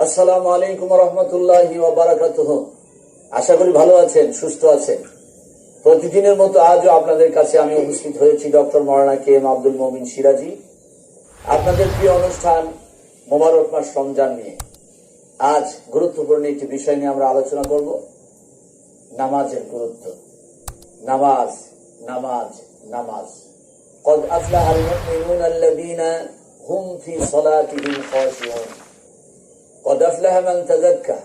আসসালামু আলাইকুম রহমতুল্লাহ বারাকাত আশা করি ভালো আছেন সুস্থ আছেন প্রতিদিনের মতো আজও আপনাদের কাছে আমি উপস্থিত হয়েছি doctor Maulana K M Abdul Momin Siraji আপনাদের প্রিয় অনুষ্ঠান মোবারক মাস রমজান নিয়ে আজ গুরুত্বপূর্ণ একটি বিষয় নিয়ে আমরা আলোচনা করব নামাজের গুরুত্ব নামাজ নামাজ নামাজ قد أفلح المؤمنون الذين هم في صلاتهم خاشعون قد أفلح من تزكى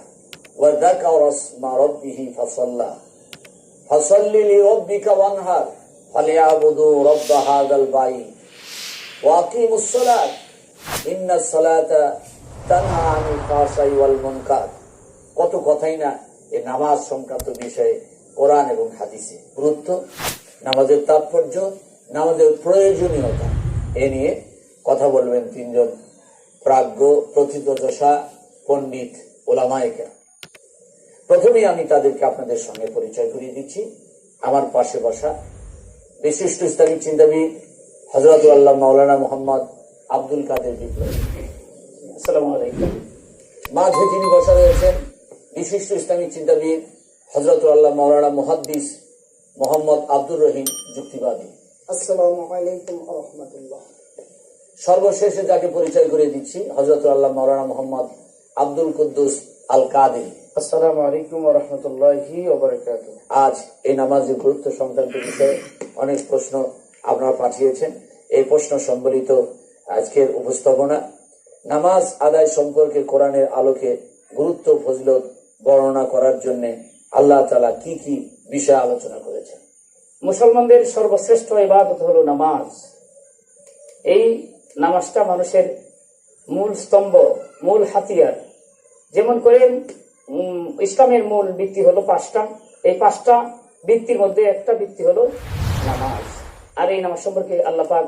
وذكر اسم ربه فصلى فصل لربك وانهر فليعبدوا رب هذا البيت وأقيموا الصلاة إن الصلاة تنهى عن الفحشاء والمنكر কত কথাই না এই নামাজ সংক্রান্ত বিষয়ে কোরআন এবং হাদিসে গুরুত্ব নামাজের তাৎপর্য নামাজের প্রয়োজনীয়তা এ নিয়ে কথা বলবেন তিনজন প্রাজ্ঞ প্রথিতযশা পণ্ডিত ওলামায়িকা প্রথমেই আমি তাদেরকে আপনাদের সঙ্গে পরিচয় করিয়ে দিচ্ছি। আমার পাশে বসা বিশিষ্ট ইসলামিক চিন্তাবিদ হজরত আল্লাহ মাওলানা মোহাম্মদ আব্দুল কাদের বিপ্লবী। আসসালামু আলাইকুম। মাঝে যিনি বসা রয়েছেন বিশিষ্ট ইসলামিক চিন্তাবিদ হজরত আল্লাহ মাওলানা মুহাদ্দিস মোহাম্মদ আব্দুর রহিম যুক্তিবাদী। আসসালামু আলাইকুম রহমতুল্লাহ। সর্বশেষে যাকে পরিচয় করে দিচ্ছি হজরত আল্লাহ মাওলানা মোহাম্মদ আব্দুল কুদ্দুস আল কাদের আসসালামু আলাইকুম রহমতুল্লাহি আজ এই নামাজের গুরুত্ব সংক্রান্ত বিষয়ে অনেক প্রশ্ন আপনারা পাঠিয়েছেন। এই প্রশ্ন সম্বলিত আজকের উপস্থাপনা নামাজ আদায় সম্পর্কে কোরআনের আলোকে গুরুত্ব ফজলত বর্ণনা করার জন্য আল্লাহ তালা কি কি বিষয় আলোচনা করেছেন। মুসলমানদের সর্বশ্রেষ্ঠ ইবাদত হলো নামাজ। এই নামাজটা মানুষের মূল স্তম্ভ মূল হাতিয়ার। যেমন করে ইসলামের মূল বৃত্তি হলো পাঁচটা। এই পাঁচটা বৃত্তির মধ্যে একটা বৃত্তি হলো নামাজ। আর এই নামাজ সম্পর্কে আল্লাহ পাক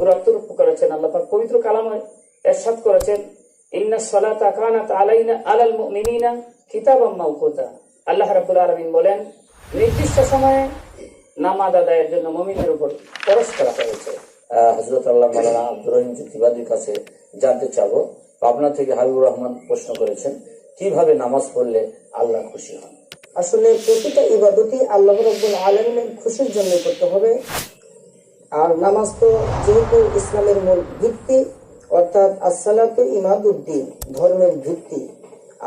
গুরুত্বরূপ করেছেন। আল্লাহ পাক পবিত্র কালামে এরশাদ করেছেন, ইন্না সালাতা কানাত আলাইনা আলাল মুমিনিনা কিতাবাম মাওকুতা। আল্লাহ রাব্বুল আলামিন বলেন, নির্দিষ্ট সময়ে নামাজ আদায়ের জন্য মুমিনের উপর খরচ করা হয়েছে। হজরত আল্লাহ মালানা আব্দুর রহিম কাছে জানতে চাবো আপনার থেকে হাবিবুর রহমান প্রশ্ন করেছেন, কীভাবে নামাজ পড়লে আল্লাহ খুশি হন? আসলে প্রতিটা ইবাদতই আল্লাহ রব্বুল আলমিনের খুশির জন্য করতে হবে। আর নামাজ তো যেহেতু ইসলামের মূল ভিত্তি, অর্থাৎ আসসালাতু ইমাদুদ্দিন, ধর্মের ভিত্তি।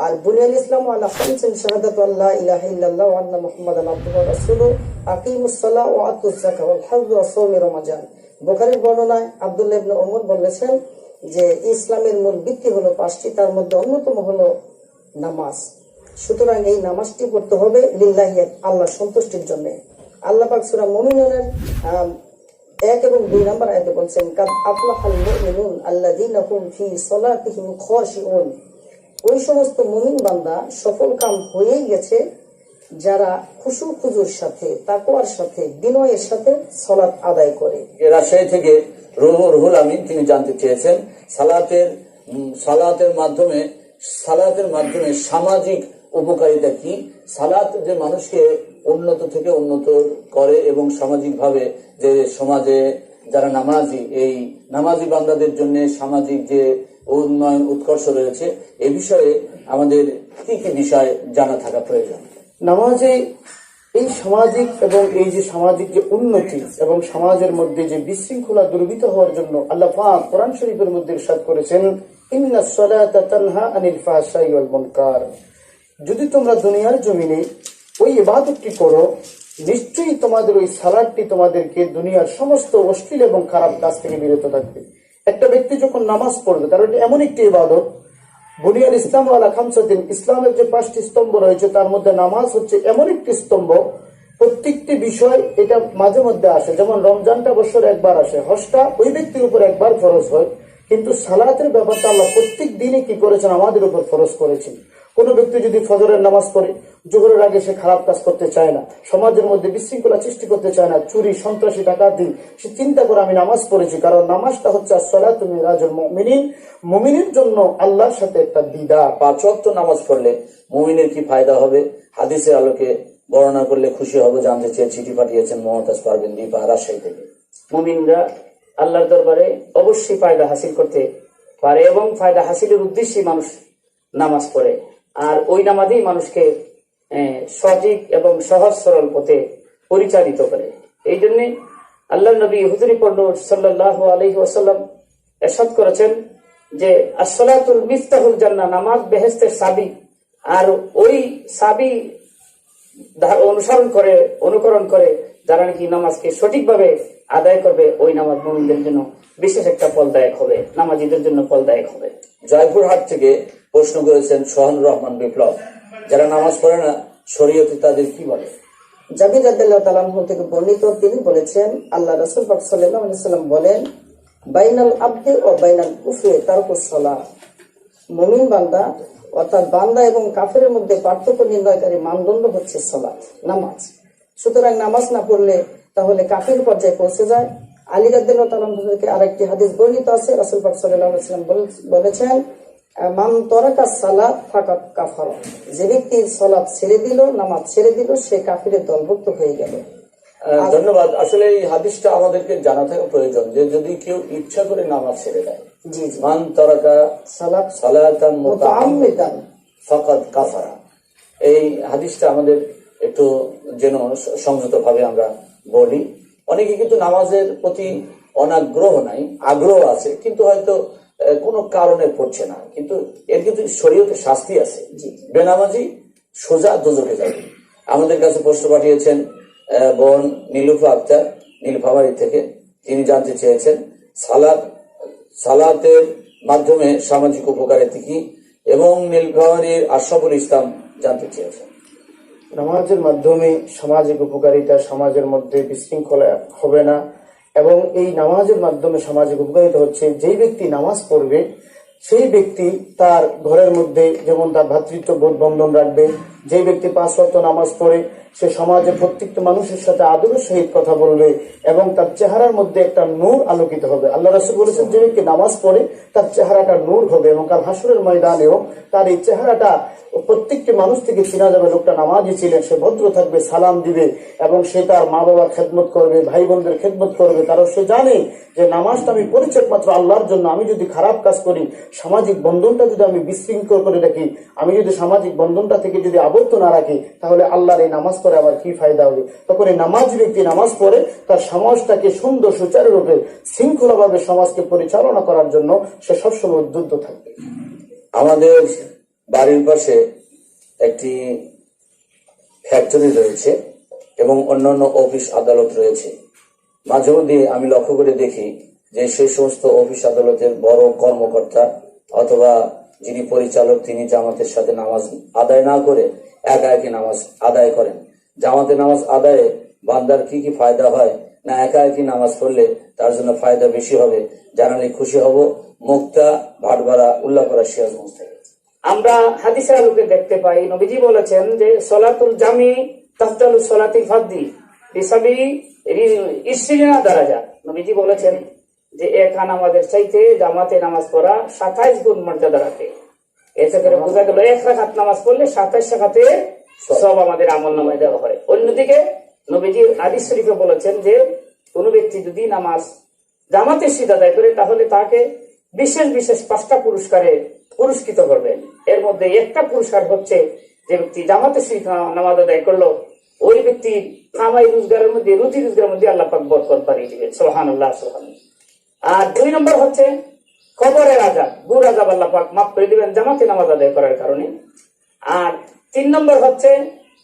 আর বুনিয়াল ইসলাম আল্লাহ খামসিন, শাহাদাতু আল্লাহ ইলাহা ইল্লাল্লাহ ওয়া আন্না মুহাম্মাদান আবদুহু ওয়া রাসূলুহু। আকিমুস সালাহ ওয়া আতুজ যাকাত ওয়াল হজ্জ ওয়া রমাজান। বুখারীর বর্ণনায় আব্দুল্লাহ ইবনে ওমর বলেছেন যে ইসলামের মূল ভিত্তি হলো পাঁচটি, তার মধ্যে অন্যতম হলো নামাজ। সুতরাং এই নামাজটি পড়তে হবে লিল্লাহিয়াত আল্লাহ সন্তুষ্টির জন্য। আল্লাহ পাক সূরা মুমিনুনের এক এবং দুই নম্বর আয়াতে বলছেন, কাদ আফলাহাল মুমিনুন আল্লাযীনা হুম ফি সালাতিহিম খাশিউন। ওই সমস্ত মুমিন বান্দা সফল কাম হয়েই গেছে যারা খুশু খুজুর সাথে, তাকওয়ার সাথে, বিনয়ের সাথে সালাত আদায় করে। রাজশাহী থেকে রুহুল রুহুল আমিন, তিনি জানতে চেয়েছেন, সালাতের সালাতের মাধ্যমে সালাতের মাধ্যমে সামাজিক উপকারিতা কি? সালাত যে মানুষকে উন্নত থেকে উন্নত করে এবং সামাজিকভাবে যে সমাজে যারা নামাজি, এই নামাজি বান্দাদের জন্য সামাজিক যে উন্নয়ন, উৎকর্ষ রয়েছে, এ বিষয়ে আমাদের কি কি বিষয় জানা থাকা প্রয়োজন? নামাজে এই সামাজিক এবং এই যে সামাজিক যে উন্নতি এবং সমাজের মধ্যে যে বিশৃঙ্খলা দুর্বৃত হওয়ার জন্য আল্লাহ কোরআন শরীফের মধ্যে ইরশাদ করেছেন যদি তোমরা দুনিয়ার জমিনে ওই ইবাদতটি করো, নিশ্চয়ই তোমাদের ওই সালাদটি তোমাদেরকে দুনিয়ার সমস্ত অশ্লীল এবং খারাপ কাজ থেকে বিরত থাকবে একটা ব্যক্তি যখন নামাজ পড়বে কারণ এমন একটি ইবাদত বুনিয়াল ইসলাম আলা খামসাদিন ইসলামের যে পাঁচটি স্তম্ভ রয়েছে, তার মধ্যে নামাজ হচ্ছে এমন একটি স্তম্ভ। প্রত্যেকটি বিষয় এটা মাঝে মধ্যে আসে। যেমন রমজানটা বছর একবার আসে। হজটা ওই ব্যক্তির উপর একবার ফরজ হয়। কিন্তু সালাতের ব্যাপারটা আল্লাহ প্রত্যেক দিনে কি করেছেন আমাদের উপর ফরজ করেছেন। কোন ব্যক্তি যদি ফজরের নামাজ পড়ে, জোহরের আগে সে খারাপ কাজ করতে চায় না, সমাজের মধ্যে বিশৃঙ্খলা সৃষ্টি করতে চায় না, চুরি, সন্ত্রাসী টাকা দিন সে চিন্তা করে আমি নামাজ পড়েছি, কারণ নামাজটা হচ্ছে আসলে তুমি মমিনিন। মমিনের জন্য আল্লাহর সাথে একটা দিদার, পাঁচ ওয়াক্ত নামাজ পড়লে মমিনের কি ফায়দা হবে? হাদিসের আলোকে বর্ণনা করলে খুশি হবে, জানতে চেয়ে চিঠি পাঠিয়েছেন মমতাজ পারবেন দীপা রাজশাহী থেকে। মুমিনরা আল্লাহর দরবারে অবশ্যই ফায়দা হাসিল করতে পারে এবং ফায়দা হাসিলের উদ্দেশ্যে মানুষ নামাজ পড়ে। আর ওই নামাজই মানুষকে সঠিক এবং সহজ সরল পথে পরিচালিত করে। এই জন্যে আল্লাহ নবী হুজুরি পন্ডর সাল্লাহ আলহি ওসাল্লাম এরশাদ করেছেন যে আসলাতুল মিফতাহুল জান্নাহ নামাজ বেহেস্তের সাবি। আর ওই সাবি অনুসরণ করে অনুকরণ করে যারা নাকি নামাজকে সঠিকভাবে আদায় করবে ওই নামাজ মুমিনদের জন্য বিশেষ একটা ফলদায়ক হবে নামাজিদের জন্য ফলদায়ক হবে। জয়পুরহাট থেকে প্রশ্ন করেছেন সোহান রহমান বিপ্লব যারা নামাজ পড়ে না শরীয়তে তাদের কি বলে? জাবির আদাল্লাহ তালাহ থেকে বর্ণিত তিনি বলেছেন আল্লাহ রসুল পাক সাল্লাম বলেন বাইনাল আব্দে ও বাইনাল কুফরে তারকুসলা মমিন বান্দা অর্থাৎ বান্দা এবং কাফের মধ্যে পার্থক্য নির্ণয়কারী মানদণ্ড হচ্ছে সলাৎ নামাজ। সুতরাং নামাজ না পড়লে তাহলে কাফের পর্যায়ে পৌঁছে যায়। আলী রাদ্দাল্লাহ তালাম থেকে আরেকটি হাদিস বর্ণিত আছে, রাসুল পাক সাল্লাম বলেছেন, মান তরাকা সালাত ফাকাত কাফার। যে ব্যক্তি সলাৎ ছেড়ে দিল, নামাজ ছেড়ে দিল, সে কাফিরের দলভুক্ত হয়ে গেল। ধন্যবাদ। আসলে এই হাদিসটা আমাদেরকে জানা থাকা প্রয়োজন যে যদি কেউ ইচ্ছা করে নামাজ ছেড়ে দেয় জি জি। মান তরাকা সালাত সালাতান মুতাআম্মিদান মুতাআম্মিদান ফাকাদ কাফারা। এই হাদিসটা আমাদের একটু যেন সংযত ভাবে আমরা বলি। অনেকে কিন্তু নামাজের প্রতি অনাগ্রহ নাই আগ্রহ আছে কিন্তু হয়তো কোনো কারণে পড়ছে না। কিন্তু এর কিন্তু শরীয়তে শাস্তি আছে। বেনামাজি সোজা দোজকে যাবে। আমাদের কাছে প্রশ্ন পাঠিয়েছেন বোন নীলুফা আক্তার নীলফামারি থেকে তিনি জানতে চেয়েছেন সালাদ, সালাতের মাধ্যমে সামাজিক উপকারিতা কি এবং নীলফামারীর আশরাফুল ইসলাম জানতে চেয়েছেন। নামাজের মাধ্যমে সামাজিক উপকারিতা সমাজের মধ্যে বিশৃঙ্খলা হবে না এবং এই নামাজের মাধ্যমে সামাজিক উপকারিতা হচ্ছে, যেই ব্যক্তি নামাজ পড়বে, সেই ব্যক্তি তার ঘরের মধ্যে যেমন তার ভ্রাতৃত্ব বোধ বন্ধন রাখবে যে ব্যক্তি পাঁচ ওয়াক্ত নামাজ পড়ে, সে সমাজে প্রত্যেকটা মানুষের সাথে আদরের সহিত কথা বলবে এবং তার চেহারার মধ্যে একটা নূর আলোকিত হবে। আল্লাহ রাসুল বলেছেন, যে ব্যক্তি নামাজ পড়ে, তার চেহারাটা নূর হবে এবং কাল হাসুরের ময়দানেও তার এই চেহারাটা প্রত্যেকটি মানুষ থেকে চেনা যাবে। লোকটা নামাজি ছিলেন, সে ভদ্র থাকবে, সালাম দিবে এবং সে তার মা বাবার খেদমত করবে ভাই বোনদের খেদমত করবে। কারণ সে জানে যে নামাজটা আমি পরিচয় একমাত্র আল্লাহর জন্য। আমি যদি খারাপ কাজ করি, সামাজিক বন্ধনটা যদি আমি বিশৃঙ্খল করে রাখি আমি যদি সামাজিক বন্ধনটা থেকে যদি আবদ্ধ না রাখি তাহলে আল্লাহর এই নামাজ পড়ে আবার কি ফায়দা হবে? তখন এই নামাজ ব্যক্তি নামাজ পড়ে, তার সমাজটাকে সুন্দর সুচারুরূপে শৃঙ্খলাভাবে সমাজকে পরিচালনা করার জন্য সে সবসময় উদ্বুদ্ধ থাকবে। আমাদের বাড়ির পাশে একটি ফ্যাক্টরি রয়েছে এবং অন্যান্য অফিস আদালত রয়েছে। মাঝে মধ্যে আমি লক্ষ্য করে দেখি যে সেই সমস্ত অফিস আদালতের বড় কর্মকর্তা অথবা যিনি পরিচালক, তিনি জামাতের সাথে নামাজ আদায় না করে একা একই নামাজ আদায় করেন। জামাতে নামাজ আদায়ে বান্দার কি কি ফায়দা হয় না একা একই নামাজ পড়লে তার জন্য ফায়দা বেশি হবে? জানালে খুশি হব। মুক্তা ভাটবাড়া উল্লাপাড়া সিরাজগঞ্জ থেকে। আমরা হাদিসের আলোকে দেখতে পাই, নবীজি বলেছেন যে সলাতুল জামি তাহতালু সলাতি ফাদ্দি হিসাবি ইসরিনা দারাজা নবীজি বলেছেন যে একা নামাজের চাইতে জামাতে নামাজ পড়া সাতাইশ গুণ মর্যাদা রাখে। এতে করে বোঝা গেল এক রাখাত নামাজ পড়লে সাতাইশ রাখাতে সব আমাদের আমল নামায় দেওয়া হয়। অন্যদিকে নবীজি আদিস শরীফে বলেছেন যে, কোন ব্যক্তি যদি নামাজ জামাতে শীত আদায় করে, তাহলে তাকে বিশেষ বিশেষ পাঁচটা পুরস্কারে পুরস্কৃত করবেন এর মধ্যে একটা পুরস্কার হচ্ছে যে ব্যক্তি জামাতে শীত নামাজ আদায় করল, ওই ব্যক্তির কামাই রোজগারের মধ্যে রুটি রোজগারের মধ্যে আল্লাহ পাক বরকত বাড়িয়ে দিবেন। সোহান আল্লাহ সোহান আর দুই নম্বর হচ্ছে কবরের আজাব। গুর আজাব আল্লাহ পাক মাফ করে দিবেন, জামাতে নামাজ আদায় করার কারণে। আর তিন নম্বর হচ্ছে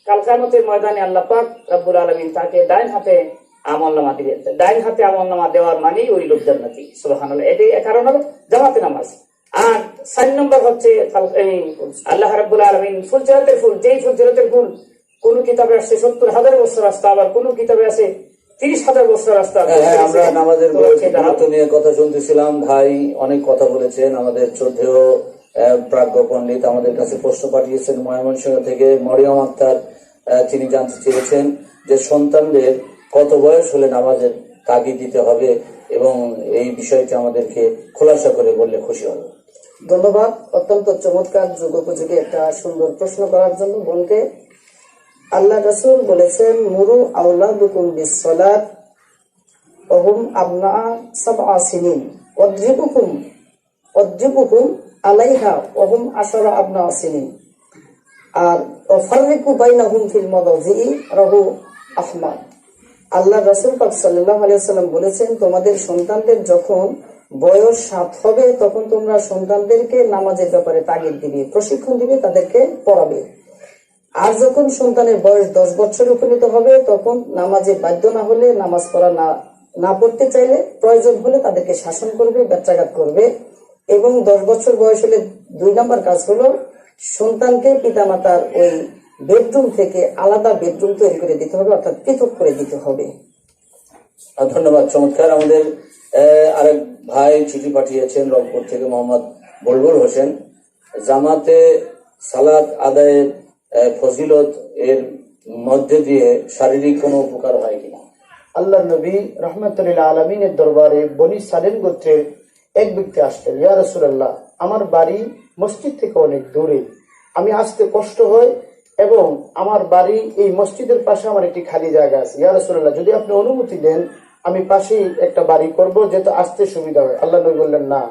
কালকামতের ময়দানে আল্লাহ পাক রব্বুল আলমিন তাকে ডাইন হাতে আমল নামা দিবেন। তো ডাইন হাতে আমল নামা দেওয়ার মানেই ওই লোক জান্নাতি। সুবাহান এটাই কারণ হলো জামাতে নামাজ। আর চার নম্বর হচ্ছে আল্লাহ রাব্বুল আলমিন ফুল চেরাতের ফুল, যেই ফুল চেরাতের ফুল কোন কিতাবে আসছে সত্তর হাজার বছর রাস্তা আবার কোন কিতাবে আছে তিরিশ হাজার বছর রাস্তা হ্যাঁ, হ্যাঁ, আমরা নামাজের গুরুত্ব নিয়ে কথা শুনতেছিলাম। ভাই অনেক কথা বলেছেন। আমাদের শ্রদ্ধেয় প্রাজ্ঞ পণ্ডিত আমাদের কাছে প্রশ্ন পাঠিয়েছেন ময়মনসিংহ থেকে। মরিয়ম আক্তার তিনি জানতে চেয়েছেন যে সন্তানদের কত বয়স হলে নামাজের তাগিদ দিতে হবে এবং এই বিষয়টি আমাদেরকে খোলাসা করে বললে খুশি হবে। ধন্যবাদ। অত্যন্ত চমৎকার যুগ উপযোগী একটা সুন্দর প্রশ্ন করার জন্য বোনকে। আল্লাহ রসুল বলেছেন মুরু আল্লাহ দুকুম অহুম আবনা সাব আলাইহা আর আল্লাহ বলেছেন, তোমাদের সন্তানদের যখন বয়স সাত হবে, তখন তোমরা সন্তানদেরকে নামাজের ব্যাপারে তাগিদ দিবে, প্রশিক্ষণ দিবে, তাদেরকে পড়াবে। আর যখন সন্তানের বয়স দশ বছর উপনীত হবে, তখন নামাজে বাধ্য না হলে, নামাজ পড়া না না পড়তে চাইলে প্রয়োজন হলে তাদেরকে শাসন করবে ব্যত্যাঘাত করবে এবং দশ বছর বয়স হলে দুই নম্বর কাজ হলো সন্তানকে পিতামাতার ওই বেডরুম থেকে আলাদা বেডরুম তৈরি করে দিতে হবে, অর্থাৎ পৃথক করে দিতে হবে। ধন্যবাদ, চমৎকার। আমাদের আরেক ভাই চিঠি পাঠিয়েছেন রংপুর থেকে, মোহাম্মদ বলবুল হোসেন। জামাতে সালাত আদায়ের ফজিলত এর মধ্যে দিয়ে শারীরিক কোনো উপকার হয় কিনা। আল্লাহ নবী রহমতুল্লাহ আলমিনের দরবারে বনি সালেম গোত্রের এক ব্যক্তি আসতেন ইয়া রসুল্লাহ আমার বাড়ি মসজিদ থেকে অনেক দূরে। আমি আসতে কষ্ট হয় এবং আমার বাড়ি এই মসজিদের পাশে আমার একটি খালি জায়গা আছে। ইয়া রসুল্লাহ যদি আপনি অনুমতি দেন, আমি পাশেই একটা বাড়ি করব যেটা আসতে সুবিধা হয়। আল্লাহ নবী বললেন, না,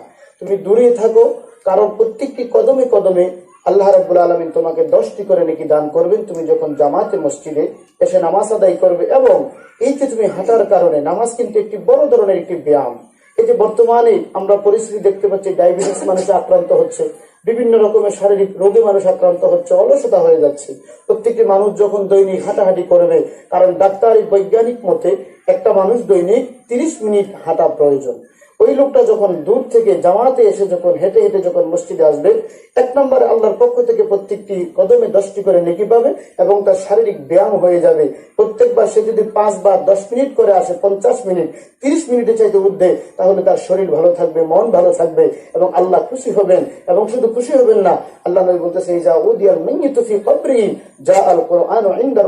তুমি দূরে থাকো কারণ প্রত্যেকটি কদমে কদমে আল্লাহ রাব্বুল আলমিন তোমাকে দশটি করে নাকি দান করবেন। তুমি যখন জামাতে, মসজিদে এসে নামাজ আদায় করবে এবং এই যে তুমি হাঁটার কারণে নামাজ কিন্তু একটি বড় ধরনের একটি ব্যায়াম। এই যে বর্তমানে আমরা পরিস্থিতি দেখতে পাচ্ছি, ডায়াবেটিস মানুষে আক্রান্ত হচ্ছে, বিভিন্ন রকমের শারীরিক রোগে মানুষ আক্রান্ত হচ্ছে, অলসতা হয়ে যাচ্ছে। প্রত্যেকটি মানুষ যখন দৈনিক হাঁটাহাঁটি করবে, কারণ ডাক্তারি বৈজ্ঞানিক মতে একটা মানুষ দৈনিক তিরিশ মিনিট হাঁটা প্রয়োজন। ওই লোকটা যখন দূর থেকে জামাতে এসে যখন হেঁটে হেঁটে যখন মসজিদে আসবে, এক নম্বরে আল্লাহর পক্ষ থেকে প্রত্যেকটি কদমে দশটি করে নেকি পাবে এবং তার শারীরিক ব্যায়াম হয়ে যাবে। প্রত্যেকবার সে যদি পাঁচ বা দশ মিনিট করে আসে, পঞ্চাশ মিনিট, তিরিশ মিনিটে চাইতে উঠবে তাহলে তার শরীর ভালো থাকবে, মন ভালো থাকবে এবং আল্লাহ খুশি হবেন। এবং শুধু খুশি হবেন না, আল্লাহ নবী বলতেছে যা উদিয়াল মাইয়িতু ফি কবরি যা আল কোরআন ইনদা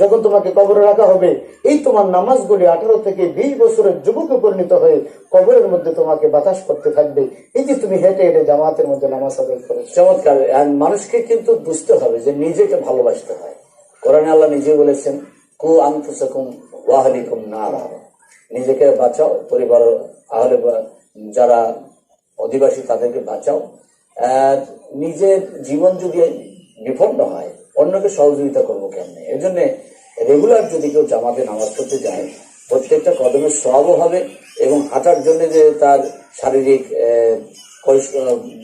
যখন তোমাকে কবরে রাখা হবে, এই তোমার নামাজগুলি আঠারো থেকে বিশ বছরের যুবকে পরিণত হয়ে কবরের মধ্যে তোমাকে বাতাস করতে থাকবে। এই যে তুমি হেঁটে হেঁটে জামাতের মধ্যে নামাজ আদায় করেছ। চমৎকার। মানুষকে কিন্তু বুঝতে হবে যে নিজেকে ভালোবাসতে হয়। কোরআনে আল্লাহ নিজে বলেছেন, কু আনফুসাকুম ওয়াহলিকুম না নিজেকে বাঁচাও, পরিবার, আহলে যারা অধিবাসী তাদেরকে বাঁচাও। নিজের জীবন যদি বিপন্ন হয়, অন্যকে সহযোগিতা করব কেমনে? এর জন্য রেগুলার যদি কেউ জামাতে নামাজ পড়তে যায় প্রত্যেকটা কদমের সবও হবে এবং হাঁটার জন্য যে তার শারীরিক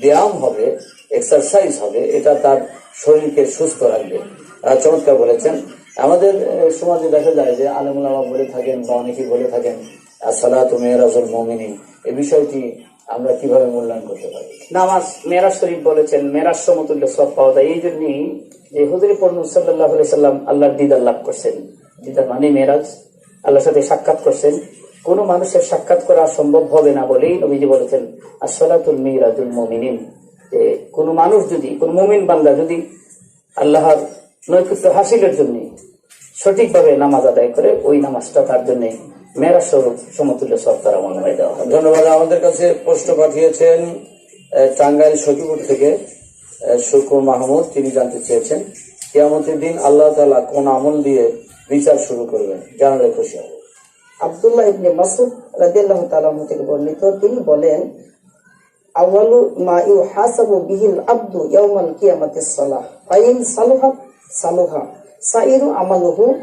ব্যায়াম হবে এক্সারসাইজ হবে, এটা তার শরীরকে সুস্থ রাখবে। চমৎকার বলেছেন। আমাদের সমাজে দেখা যায় যে আলমুলামা বলে থাকেন বা অনেকেই বলে থাকেন আসসালাহ তুমি রাজুল মমিনী এই বিষয়টি আমরা কীভাবে মূল্যায়ন করতে পারি? নামাজ মেরাজ শরীফ বলেছেন মেরাজ সমতুল্য সব পাওয়া যায়। এই জন্যই যে হুজুরি পর্ণ সাল্লাহ সাল্লাম আল্লাহর দিদার লাভ করছেন। দিদার মানে মেরাজ আল্লাহর সাথে সাক্ষাৎ করছেন। কোন মানুষের সাক্ষাৎ করা সম্ভব হবে না বলেই নবীজি বলেছেন আসলাতুল মিরাজুল মমিনিন। যে কোন মানুষ যদি, কোন মুমিন বান্দা যদি আল্লাহর নৈকুত্য হাসিলের জন্য সঠিকভাবে নামাজ আদায় করে, ওই নামাজটা তার জন্য মেরাজ স্বরূপ সমতুল্য সব মনে হয় দেওয়া ধন্যবাদ। আমাদের কাছে প্রশ্ন পাঠিয়েছেন টাঙ্গাইল সখীপুর থেকে শুকুর মাহমুদ। তিনি জানতে চেয়েছেন, কিয়ামতের দিন আল্লাহ তাআলা কোন আমল দিয়ে বিচার শুরু করবেন। জানালে খুশি হবে। আব্দুল্লাহ ইবনে মাসুদ রাদিয়াল্লাহু তাআলা থেকে বর্ণিত তিনি বলেন আউয়ালু মা ইউহাসাবু বিহিল আবদু ইয়াউমাল কিয়ামাতিস সালাহ। ফাইন সালুহা সালুহা। সাইরু আমালুহু,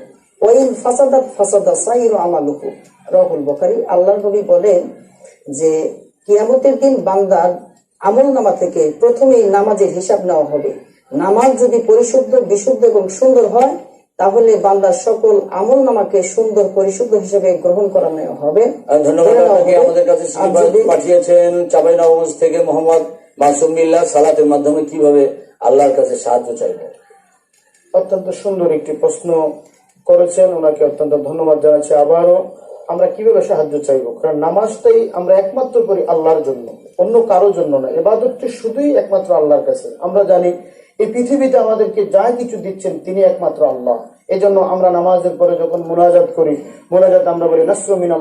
ওয়াইন ফাসাদাত ফাসাদা সাইরু আমালুহু। রাহুল বুখারী, আল্লাহর নবী বলেন যে, কিয়ামতের দিন বান্দার আমল নামা থেকে প্রথমেই নামাজের হিসাব নেওয়া হবে। নামাজ যদি পরিশুদ্ধ, বিশুদ্ধ এবং সুন্দর হয় তাহলে বান্দার সকল আমল নামাকে সুন্দর পরিশুদ্ধ হিসেবে গ্রহণ করা নেওয়া হবে? ধন্যবাদ আপনাকে আমাদের কাছে পাঠিয়েছেন নবগঞ্জ থেকে মোহাম্মদ মাসুমিল্লা সালাতের মাধ্যমে কীভাবে আল্লাহর কাছে সাহায্য চাইব? অত্যন্ত সুন্দর একটি প্রশ্ন করেছেন ওনাকে অত্যন্ত ধন্যবাদ জানাচ্ছি আবারও। আমরা কীভাবে সাহায্য চাইব? কারণ নামাজটাই আমরা একমাত্র করি আল্লাহর জন্য, অন্য কারোর জন্য না। এবাদতটি শুধুই একমাত্র আল্লাহর কাছে। আমরা জানি, এই পৃথিবীতে আমাদেরকে যা কিছু দিচ্ছেন, তিনি একমাত্র আল্লাহ। এই জন্য আমরা নামাজের পরে যখন মোনাজাত করি, মোনাজাত আমরা বলি নাসরুমিন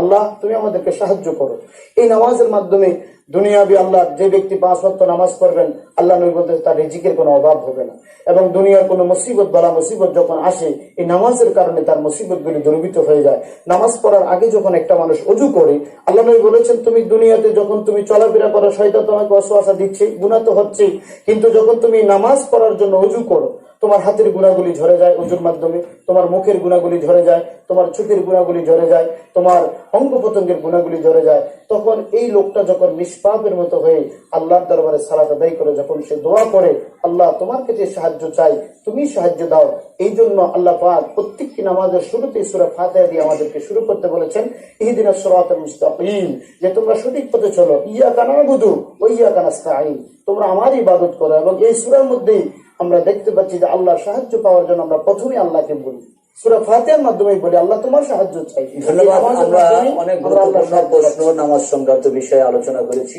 আল্লাহ, তুমি আমাদেরকে সাহায্য করো। এই নামাজের মাধ্যমে দুনিয়াবি আল্লাহ যে ব্যক্তি পাঁচ ওয়াক্ত নামাজ পড়বেন, আল্লাহ নবী বলতে তার রিজিকের কোনো অভাব হবে না। এবং দুনিয়ার কোনো মুসিবত, বলা মুসিবত যখন আসে, এই নামাজের কারণে তার মুসিবত গুলি দূরীভূত হয়ে যায়। নামাজ পড়ার আগে যখন একটা মানুষ অজু করে, আল্লাহ নবী বলেছেন, তুমি দুনিয়াতে যখন তুমি চলাফেরা করো, শয়তান তোমাকে অশ্বাসা দিচ্ছে গুণা তো হচ্ছে কিন্তু যখন তুমি নামাজ পড়ার জন্য অজু করো তোমার হাতের গুণাগুলি ঝরে যায় অজুর মাধ্যমে, তোমার মুখের গুণাগুলি ঝরে যায়, তোমার চোখের গুণাগুলি ঝরে যায়, তোমার অঙ্গ প্রত্যঙ্গের গুণাগুলি ঝরে যায়। তখন এই লোকটা যখন নিষ্পাপের মতো হয়ে আল্লাহর দরবারে সালাত আদায় করে, যখন সে দোয়া করে, আল্লাহ তোমার কাছে সাহায্য চাই, তুমি সাহায্য দাও। এই জন্য আল্লাহ পাক প্রত্যেকটি নামাজের শুরুতে সুরা ফাতেহা দিয়ে আমাদেরকে শুরু করতে বলেছেন, ইহদিনা সিরাতাল মুস্তাকিম যে তোমরা সঠিক পথে চলো। ইয়া কানা বুধু ও ইয়া কানাস্তাইন তোমরা আমার ইবাদত করো এবং এই সূরার মধ্যেই আমরা দেখতে পাচ্ছি যে আল্লাহর সাহায্য পাওয়ার জন্য আমরা প্রথমে আল্লাহকে বলি। সুরা ফাতেহার মাধ্যমে বলি আল্লাহ তোমার সাহায্য চাই। ধন্যবাদ। আমরা অনেক গুরুত্বপূর্ণ প্রশ্ন নামাজ সংক্রান্ত বিষয়ে আলোচনা করেছি।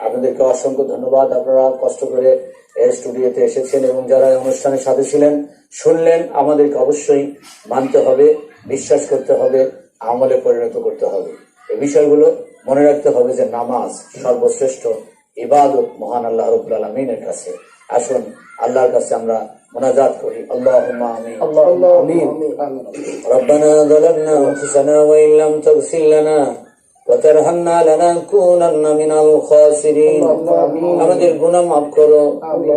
আপনাদেরকে অসংখ্য ধন্যবাদ। আপনারা কষ্ট করে স্টুডিওতে এসেছেন এবং যারা অনুষ্ঠানের সাথে ছিলেন শুনলেন আমাদেরকে অবশ্যই মানতে হবে বিশ্বাস করতে হবে আমলে পরিণত করতে হবে। এই বিষয়গুলো মনে রাখতে হবে যে নামাজ সর্বশ্রেষ্ঠ ইবাদত মহান আল্লাহ রবুল আলমিনের কাছে। আসুন আল্লাহর কাছে আমরা মোনাজাত করি আল্লাহ আমিন আল্লাহ আমিন আমিন আমিন ربنا ظلمنا انفسنا وان لم تغفر لنا وترحمنا لنكونن من الخاسرين আমাদের গুনাহ মাফ করো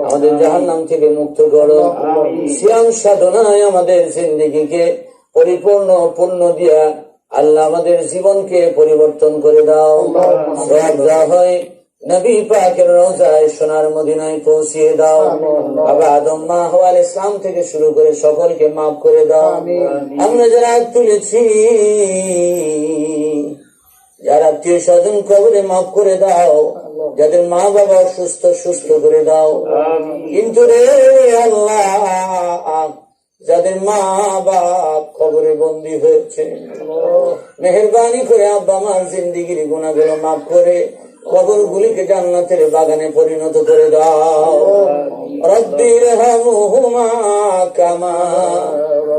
আমাদের জাহান্নাম থেকে মুক্ত করো সিয়াম সাধনায় আমাদের জিন্দেগিকে পরিপূর্ণ পূর্ণ দিয়া আল্লাহ আমাদের জীবনকে পরিবর্তন করে দাও সব যা হয় নবী পাকের রোজায় সোনার মদিনায় পৌঁছিয়ে দাও। বাবা আদম মা হওয়াল ইসলাম থেকে শুরু করে সকলকে মাফ করে দাও। আমরা যারা তুলেছি যারা আত্মীয় স্বজন কবরে মাফ করে দাও যাদের মা বাবা সুস্থ করে দাও। কিন্তু রে আল্লাহ যাদের মা বাপ কবরে বন্দী হয়েছে মেহরবানি করে আব্বা মার জিন্দিগির গুণাগুলো মাফ করে কবর গুলিকে জান্নাতের বাগানে পরিণত করে দাও। রব্বির হামুহুমা কামা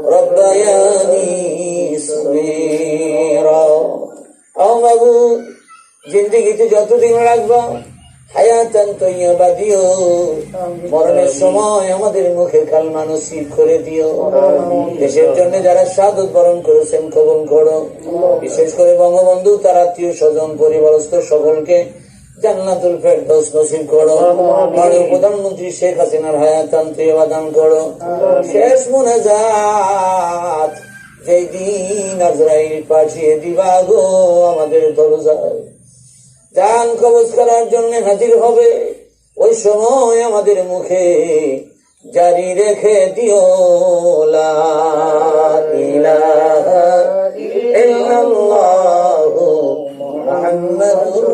রব্বায়ানি সগীরা ও বাবু জিন্দিগিতে যতদিন রাখবা হায়াতান তৈবা দিও মরণের সময় আমাদের মুখে কালমা নসিব করে দিও। দেশের জন্য যারা সাদত বরণ করেছেন কবল করো। বিশেষ করে বঙ্গবন্ধু তার আত্মীয় স্বজন পরিবারস্থ সকলকে জান্নাতুল ফেরদৌস নসিব করো। মাননীয় প্রধানমন্ত্রী শেখ হাসিনার হায়াতান তৈবা দান করো। শেষ মোনাজাত যেই দিন আজরাইল পাঠিয়ে দিবা গো আমাদের দরজায়। চান কবচ করার জন্য হাজির হবে। ওই সময় আমাদের মুখে জারি রেখে দিও মুহাম্মাদুর